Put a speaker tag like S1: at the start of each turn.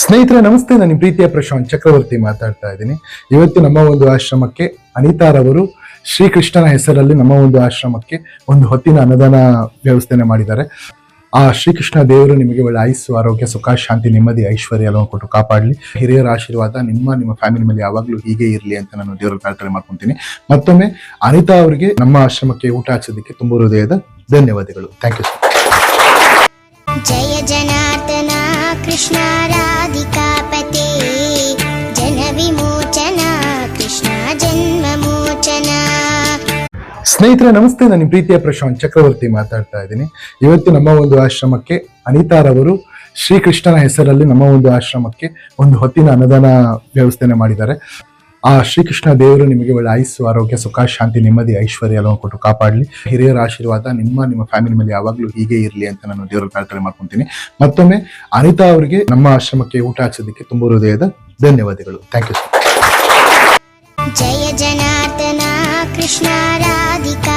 S1: ಸ್ನೇಹಿತರೆ, ನಮಸ್ತೆ. ನಾನು ಪ್ರೀತಿಯ ಪ್ರಶಾಂತ್ ಚಕ್ರವರ್ತಿ ಮಾತಾಡ್ತಾ ಇದ್ದೀನಿ. ಇವತ್ತು ನಮ್ಮ ಒಂದು ಆಶ್ರಮಕ್ಕೆ ಅನಿತಾ ರವರು ಶ್ರೀಕೃಷ್ಣನ ಹೆಸರಲ್ಲಿ ನಮ್ಮ ಒಂದು ಆಶ್ರಮಕ್ಕೆ ಒಂದು ಹೊತ್ತಿನ ಅನುದಾನ ವ್ಯವಸ್ಥೆನೆ ಮಾಡಿದ್ದಾರೆ. ಆ ಶ್ರೀಕೃಷ್ಣ ದೇವರು ನಿಮಗೆ ಒಳ್ಳೆ ಆಯುಸ್ಸು, ಆರೋಗ್ಯ, ಸುಖ, ಶಾಂತಿ, ನೆಮ್ಮದಿ, ಐಶ್ವರ್ಯ ಎಲ್ಲವನ್ನು ಕೊಟ್ಟು ಕಾಪಾಡಲಿ. ಹಿರಿಯರ ಆಶೀರ್ವಾದ ನಿಮ್ಮ ನಿಮ್ಮ ಫ್ಯಾಮಿಲಿ ಮೇಲೆ ಯಾವಾಗಲೂ ಹೀಗೆ ಇರಲಿ ಅಂತ ನಾನು ದೇವರು ಪ್ರಾರ್ಥನೆ ಮಾಡ್ಕೊತೀನಿ. ಮತ್ತೊಮ್ಮೆ ಅನಿತಾ ಅವರಿಗೆ ನಮ್ಮ ಆಶ್ರಮಕ್ಕೆ ಊಟ ಹಾಕ್ಸೋದಕ್ಕೆ ತುಂಬ ಹೃದಯದ ಧನ್ಯವಾದಗಳು. ಥ್ಯಾಂಕ್ ಯು
S2: ಜಯ ಜನಾರ್ದನ ಕೃಷ್ಣ
S1: ಸ್ನೇಹಿತರೆ, ನಮಸ್ತೆ. ನಾನು ಪ್ರೀತಿಯ ಪ್ರಶಾಂತ್ ಚಕ್ರವರ್ತಿ ಮಾತಾಡ್ತಾ ಇದ್ದೀನಿ. ಇವತ್ತು ನಮ್ಮ ಒಂದು ಆಶ್ರಮಕ್ಕೆ ಅನಿತಾರವರು ಶ್ರೀಕೃಷ್ಣನ ಹೆಸರಲ್ಲಿ ನಮ್ಮ ಒಂದು ಆಶ್ರಮಕ್ಕೆ ಒಂದು ಹೊತ್ತಿನ ಅನುದಾನ ವ್ಯವಸ್ಥೆನ ಮಾಡಿದ್ದಾರೆ. ಆ ಶ್ರೀಕೃಷ್ಣ ದೇವರು ನಿಮಗೆ ಒಳ್ಳೆ ಆಯುಸ್ಸು, ಆರೋಗ್ಯ, ಸುಖ, ಶಾಂತಿ, ನೆಮ್ಮದಿ, ಐಶ್ವರ್ಯ ಎಲ್ಲವನ್ನು ಕೊಟ್ಟು ಕಾಪಾಡಲಿ. ಹಿರಿಯರ ಆಶೀರ್ವಾದ ನಿಮ್ಮ ನಿಮ್ಮ ಫ್ಯಾಮಿಲಿ ಮೇಲೆ ಯಾವಾಗಲೂ ಹೀಗೆ ಇರಲಿ ಅಂತ ನಾನು ದೇವರ ಪ್ರಾರ್ಥನೆ ಮಾಡ್ಕೊಂತೀನಿ. ಮತ್ತೊಮ್ಮೆ ಅನಿತಾ ಅವರಿಗೆ ನಮ್ಮ ಆಶ್ರಮಕ್ಕೆ ಊಟ ಹಾಕ್ಸೋದಕ್ಕೆ ತುಂಬ ಹೃದಯದ ಧನ್ಯವಾದಗಳು. ಥ್ಯಾಂಕ್ ಯು
S2: जय কৃষ্ণ রাধিকা